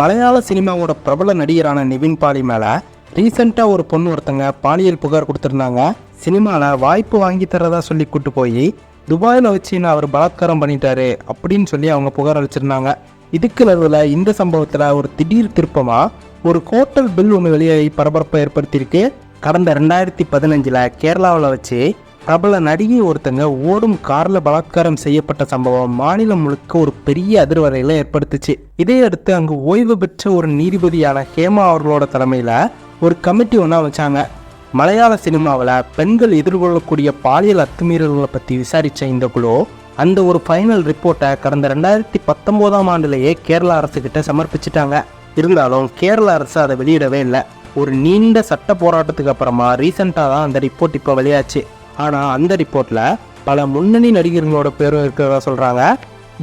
மலையாள சினிமாவோட பிரபல நடிகரான நிவின் பாலி மேலே ரீசெண்டாக ஒரு பொண்ணு ஒருத்தங்க பாலியல் புகார் கொடுத்துருந்தாங்க. சினிமாவில் வாய்ப்பு வாங்கி தரதா சொல்லி கூட்டு போய் துபாயில் வச்சு நான் அவர் பலாத்காரம் பண்ணிட்டாரு அப்படின்னு சொல்லி அவங்க புகார் அளிச்சிருந்தாங்க. இதுக்கு நடுவில் இந்த சம்பவத்தில் ஒரு திடீர் திருப்பமாக ஒரு ஹோட்டல் பில் ஒன்று வெளியாகி பரபரப்பை ஏற்படுத்தியிருக்கு. கடந்த ரெண்டாயிரத்தி பதினஞ்சில் கேரளாவில் வச்சு பிரபல நடிகை ஒருத்தங்க ஓடும் காரில் பலாத்காரம் செய்யப்பட்ட சம்பவம் மாநிலம் முழுக்க ஒரு பெரிய அதிர்வலையில ஏற்படுத்துச்சு. இதையடுத்து அங்கு ஓய்வு பெற்ற ஒரு நீதிபதியான ஹேமா அவர்களோட தலைமையில் ஒரு கமிட்டி ஒன்றா வச்சாங்க மலையாள சினிமாவில் பெண்கள் எதிர்கொள்ளக்கூடிய பாலியல் அத்துமீறல்களை பற்றி விசாரித்த இந்த குழு அந்த ஒரு ஃபைனல் ரிப்போர்ட்டை கடந்த ரெண்டாயிரத்தி பத்தொம்போதாம் ஆண்டுலேயே கேரள அரசுக்கிட்ட சமர்ப்பிச்சிட்டாங்க. இருந்தாலும் கேரள அரசு அதை வெளியிடவே இல்லை. ஒரு நீண்ட சட்ட போராட்டத்துக்கு அப்புறமா ரீசெண்டாக தான் அந்த ரிப்போர்ட் இப்போ வெளியாச்சு. ஆனால் அந்த ரிப்போர்ட்டில் பல முன்னணி நடிகர்களோட பேரும் இருக்கிறதா சொல்கிறாங்க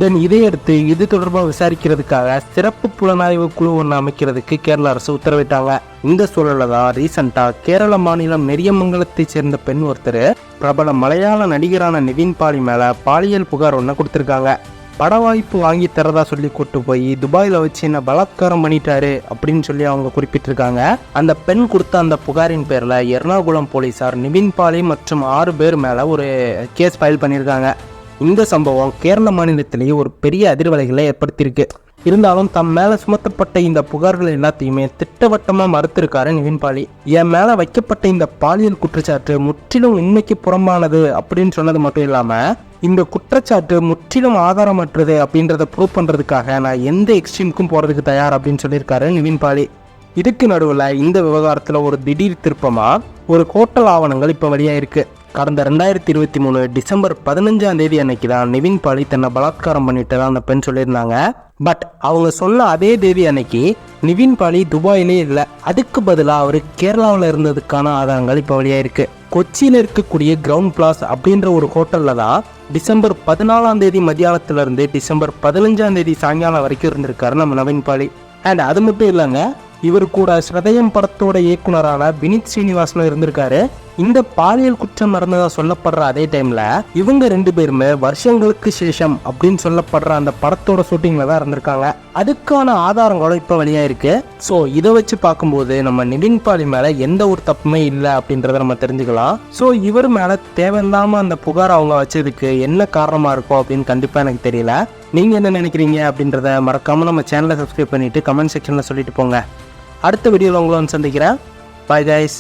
தென் இதையடுத்து இது தொடர்பாக விசாரிக்கிறதுக்காக சிறப்பு புலனாய்வு குழு ஒன்று அமைக்கிறதுக்கு கேரள அரசு உத்தரவிட்டாங்க. இந்த சூழலில் தான் ரீசெண்டாக கேரள மாநிலம் நெறியமங்கலத்தைச் சேர்ந்த பெண் ஒருத்தர் பிரபல மலையாள நடிகரான நிவின் பாலி மேலே பாலியல் புகார் ஒன்று கொடுத்துருக்காங்க. பட வாய்ப்பு வாங்கி தரதா சொல்லி கூட்டு போய் துபாயில் வச்சு என்ன பலாத்காரம் பண்ணிட்டாரு அப்படின்னு சொல்லி அவங்க குறிப்பிட்டிருக்காங்க. அந்த பெண் கொடுத்த அந்த புகாரின் பேரில் எர்ணாகுளம் போலீசார் நிவின் பாலி மற்றும் ஆறு பேர் மேலே ஒரு கேஸ் ஃபைல் பண்ணியிருக்காங்க. இந்த சம்பவம் கேரள மாநிலத்திலேயே ஒரு பெரிய அதிர்வலைகளை ஏற்படுத்தியிருக்கு. இருந்தாலும் தம் மேலே சுமத்தப்பட்ட இந்த புகார்கள் எல்லாத்தையுமே திட்டவட்டமாக மறுத்திருக்காரு நிவின் பாலி. என் மேலே வைக்கப்பட்ட இந்த பாலியல் குற்றச்சாட்டு முற்றிலும் உண்மைக்கு புறம்பானது அப்படின்னு சொன்னது மட்டும் இல்லாமல் இந்த குற்றச்சாட்டு முற்றிலும் ஆதாரமற்றது அப்படின்றத ப்ரூவ் பண்ணுறதுக்காக நான் எந்த எக்ஸ்ட்ரீமுக்கும் போகிறதுக்கு தயார் அப்படின்னு சொல்லியிருக்காரு நிவின் பாலி. இதுக்கு நடுவில் இந்த விவகாரத்தில் ஒரு திடீர் திருப்பமாக ஒரு ஹோட்டல் ஆவணங்கள் இப்போ வெளியாயிருக்கு. கடந்த ரெண்டாயிரத்தி இருபத்தி மூணு டிசம்பர் பதினஞ்சாம் தேதி அன்னைக்கு தான் நிவின் பாலி தன்னை பலாத்காரம் பண்ணிட்டு தான் அந்த பெண் சொல்லியிருந்தாங்க. பட் அவங்க சொன்ன அதே தேதி அன்னைக்கு நிவின் பாலி துபாயிலே இல்லை. அதுக்கு பதிலாக அவர் கேரளாவில் இருந்ததுக்கான ஆதாரங்கள் இப்போ வழியாக இருக்குது கொச்சியில் இருக்கக்கூடிய கிரவுண்ட் பிளாஸ் அப்படின்ற ஒரு ஹோட்டலில் தான் டிசம்பர் பதினாலாம் தேதி மத்தியானத்துலேருந்து டிசம்பர் பதினஞ்சாம் தேதி சாயங்காலம் வரைக்கும் இருந்திருக்காரு நம்ம நவீன் பாலி. அண்ட் அது மட்டும் இல்லைங்க இவர் கூட ஸ்ரதயம் படத்தோட இயக்குனரான வினித் ஸ்ரீனிவாசனும் இருந்திருக்காரு. இந்த பாலியல் குற்றம் நடந்ததா சொல்லப்படுற அதே டைம்ல இவங்க ரெண்டு பேருமே வருஷங்களுக்கு சேஷம் அப்படின்னு சொல்லப்படுற அந்த படத்தோட ஷூட்டிங்ல தான் இருந்திருக்காங்க. அதுக்கான ஆதாரங்களும் இப்போ வெளியாயிருக்கு. ஸோ இதை வச்சு பார்க்கும்போது நம்ம நிவின் பாலி மேல எந்த ஒரு தப்புமே இல்லை அப்படின்றத நம்ம தெரிஞ்சுக்கலாம். ஸோ இவர் மேல தேவையில்லாம அந்த புகார் அவங்க வச்சதுக்கு என்ன காரணமா இருக்கும் அப்படின்னு கண்டிப்பா எனக்கு தெரியல. நீங்க என்ன நினைக்கிறீங்க அப்படின்றத மறக்காம நம்ம சேனலை சப்ஸ்கிரைப் பண்ணிட்டு கமெண்ட் செக்ஷன்ல சொல்லிட்டு போங்க. அடுத்த வீடியோவில் உங்களை வந்து சந்திக்கிறேன். Bye guys